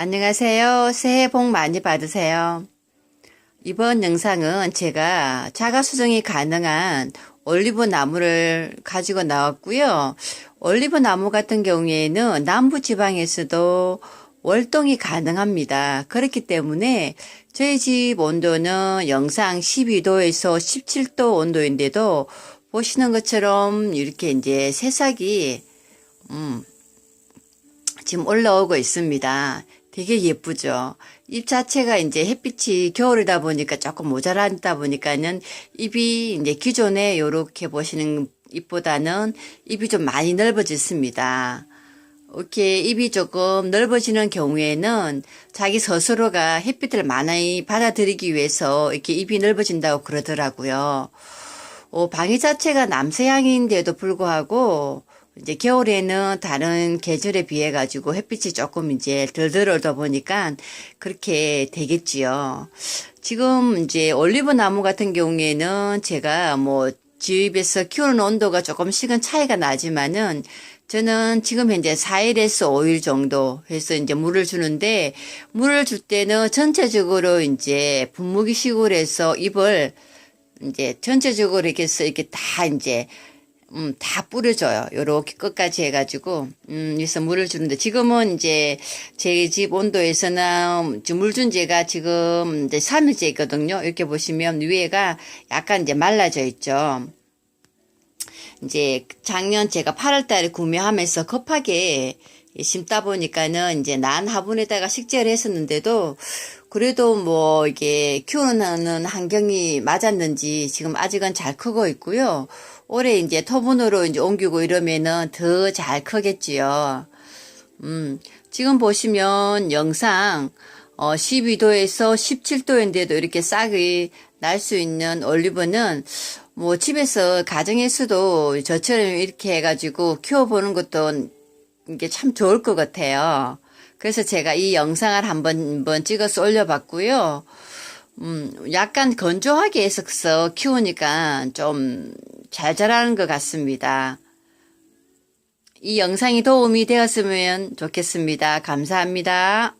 안녕하세요. 새해 복 많이 받으세요. 이번 영상은 제가 자가 수정이 가능한 올리브 나무를 가지고 나왔고요. 올리브 나무 같은 경우에는 남부 지방에서도 월동이 가능합니다. 그렇기 때문에 저희 집 온도는 영상 12도에서 17도 온도인데도 보시는 것처럼 이렇게 이제 새싹이 음, 지금 올라오고 있습니다. 되게 예쁘죠. 잎 자체가 이제 햇빛이 겨울이다 보니까 조금 모자란다 보니까는 잎이 이제 기존에 요렇게 보시는 잎보다는 잎이 좀 많이 넓어졌습니다. 이렇게 잎이 조금 넓어지는 경우에는 자기 스스로가 햇빛을 많이 받아들이기 위해서 이렇게 잎이 넓어진다고 그러더라고요. 어, 방이 자체가 남서향인데도 불구하고 이제 겨울에는 다른 계절에 비해 가지고 햇빛이 조금 이제 덜 들어오다 보니까 그렇게 되겠지요. 지금 이제 올리브 나무 같은 경우에는 제가 뭐 집에서 키우는 온도가 조금씩은 차이가 나지만은 저는 지금 현재 4일에서 5일 정도 해서 이제 물을 주는데 물을 줄 때는 전체적으로 이제 분무기식으로 해서 잎을 이제 전체적으로 이렇게 해서 이렇게 다 이제 음, 다 뿌려줘요. 요렇게 끝까지 해가지고, 음, 그래서 물을 주는데, 지금은 이제 제 집 온도에서는 물준 지가 지금 이제 3일째 있거든요. 이렇게 보시면 위에가 약간 이제 말라져 있죠. 이제 작년 제가 8월 달에 구매하면서 급하게 심다 보니까는 이제 난 화분에다가 식재를 했었는데도 그래도 뭐 이게 키우는 환경이 맞았는지 지금 아직은 잘 크고 있고요. 올해 이제 토분으로 이제 옮기고 이러면은 더 잘 크겠지요. 음, 지금 보시면 영상 어 12도에서 17도인데도 이렇게 싹이 날 수 있는 올리브는 뭐 집에서 가정에서도 저처럼 이렇게 해가지고 키워보는 것도 이게 참 좋을 것 같아요. 그래서 제가 이 영상을 한번 한번 찍어서 올려봤고요. 음, 약간 건조하게 해서 키우니까 좀 잘 자라는 것 같습니다. 이 영상이 도움이 되었으면 좋겠습니다. 감사합니다.